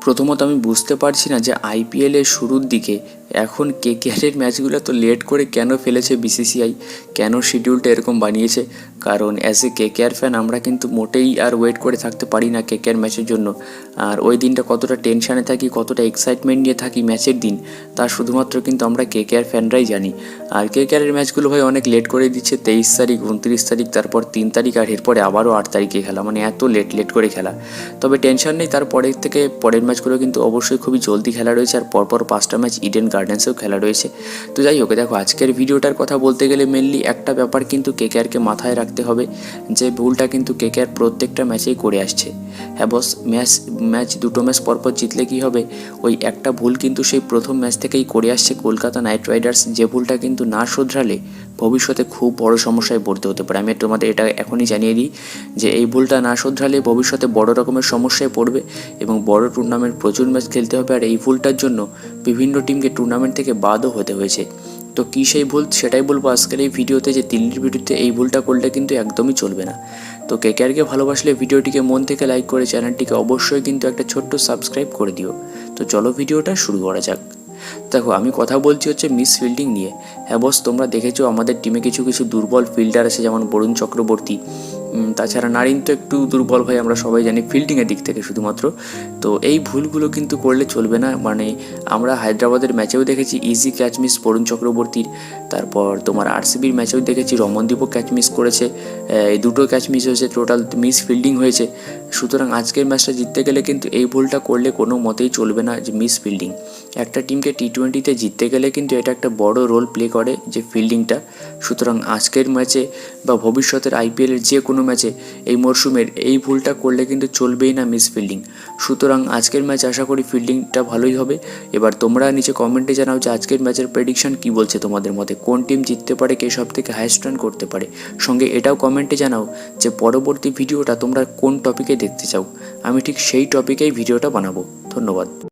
প্রথমত আমি বুঝতে পারছি না যে আইপিএলের শুরুর দিকে এখন কেকেআরের ম্যাচগুলো তো লেট করে কেন ফেলেছে বিসিসিআই? কেন শিডিউলটা এরকম বানিয়েছে? কারণ অ্যাজ এ কেকেআর ফ্যান আমরা কিন্তু মোটেই আর ওয়েট করে থাকতে পারি না কেকেআর ম্যাচের জন্য। আর ওই দিনটা কতটা টেনশানে থাকি, কতটা এক্সাইটমেন্ট নিয়ে থাকি ম্যাচের দিন, তা শুধুমাত্র কিন্তু আমরা কেকেআর ফ্যানরাই জানি। আর কেকেআরের ম্যাচগুলো ভাই অনেক লেট করে দিচ্ছে, তেইশ তারিখ, উনত্রিশ তারিখ, তারপর তিন তারিখ আর এরপরে আবারও আট তারিখে খেলা মানে এত লেট লেট করে খেলা। তবে টেনশন নেই, তারপরের থেকে পরের ম্যাচগুলো কিন্তু অবশ্যই খুবই জলদি খেলা রয়েছে, আর পরপর পাঁচটা ম্যাচ ইডেন গার্ডেন্সেও খেলা রয়েছে। তো যাই হোক, দেখো, আজকের ভিডিওটার কথা বলতে গেলে মেনলি একটা ব্যাপার কিন্তু কেকেআরকে মাথায় রাখতে হবে যে, ভুলটা কিন্তু কেকেআর প্রত্যেকটা ম্যাচেই করে আসছে। হ্যাঁ বস ম্যাচ ম্যাচ দুটো ম্যাচ পরপর জিতলে কী হবে? ওই একটা ভুল কিন্তু সেই প্রথম ম্যাচ থেকেই করে আসছে কলকাতা নাইট রাইডার্স যে ভুলটা কিন্তু না শোধরালে ভবিষ্যতে খুব বড় সমস্যায় পড়তে হতে পারে। আমি তোমাদের এটা এখনই জানিয়ে দিই যে, এই ভুলটা না শোধরালে ভবিষ্যতে বড় রকমের সমস্যায় পড়বে এবং বড় টুর্নামেন্ট প্রচুর ম্যাচ খেলতে হবে। আর এই ভুলটার জন্য বিভিন্ন টিমকে টুর্নামেন্ট থেকে বাদও হতে হয়েছে। তো কী সেই ভুল? সেটাই বলব আজকের এই ভিডিওতে যে দিল্লির ভিডিওতে এই ভুলটা করলে কিন্তু একদমই চলবে না। তো কেকেআরকে ভালোবাসলে ভিডিওটিকে মন থেকে লাইক করে চ্যানেলটিকে অবশ্যই কিন্তু একটা ছোট্ট সাবস্ক্রাইব করে দিও। তো চলো ভিডিওটা শুরু করা যাক। দেখো, আমি কথা বলছি হচ্ছে মিস ফিল্ডিং নিয়ে। হ্যাঁ বস তোমরা দেখেছ আমাদের টিমে কিছু কিছু দুর্বল ফিল্ডার আছে যেমন বরুণ চক্রবর্তী। তাছাড়া নারিন তো একটু দুর্বল ভাই, আমরা সবাই জানি ফিল্ডিংয়ের দিক থেকে শুধুমাত্র। তো এই ভুলগুলো কিন্তু করলে চলবে না। মানে আমরা হায়দ্রাবাদের ম্যাচেও দেখেছি ইজি ক্যাচ মিস বরুণ চক্রবর্তীর। তারপর তোমার আরসিবির ম্যাচেও দেখেছি রমনদীপও ক্যাচ মিস করেছে। এই দুটো ক্যাচ মিস হয়েছে টোটাল মিস ফিল্ডিং হয়েছে। সুতরাং আজকের ম্যাচটা জিততে গেলে কিন্তু এই ভুলটা করলে কোনো মতেই চলবে না যে মিস ফিল্ডিং একটা টিমকে টি টোয়েন্টিতে জিততে গেলে কিন্তু এটা একটা বড় রোল প্লে করে যে ফিল্ডিংটা সুতরাং আজকের ম্যাচে বা ভবিষ্যতের আইপিএলের যে কোনো ম্যাচে এই মরশুমের এই ভুলটা করলে কিন্তু চলবেই না মিস ফিল্ডিং সুতরাং আজকের ম্যাচ আশা করি ফিল্ডিংটা ভালোই হবে। এবার তোমরা নিচে কমেন্টে জানাও যে আজকের ম্যাচের প্রেডিকশন কী বলছে তোমাদের মতে? কোন টিম জিততে পারে, কে সব থেকে হাইস্ট রান করতে পারে? সঙ্গে এটাও কমেন্টে জানাও যে পরবর্তী ভিডিওটা তোমরা কোন টপিকে দেখতে চাও। আমি ঠিক সেই টপিকেই ভিডিওটা বানাবো। ধন্যবাদ।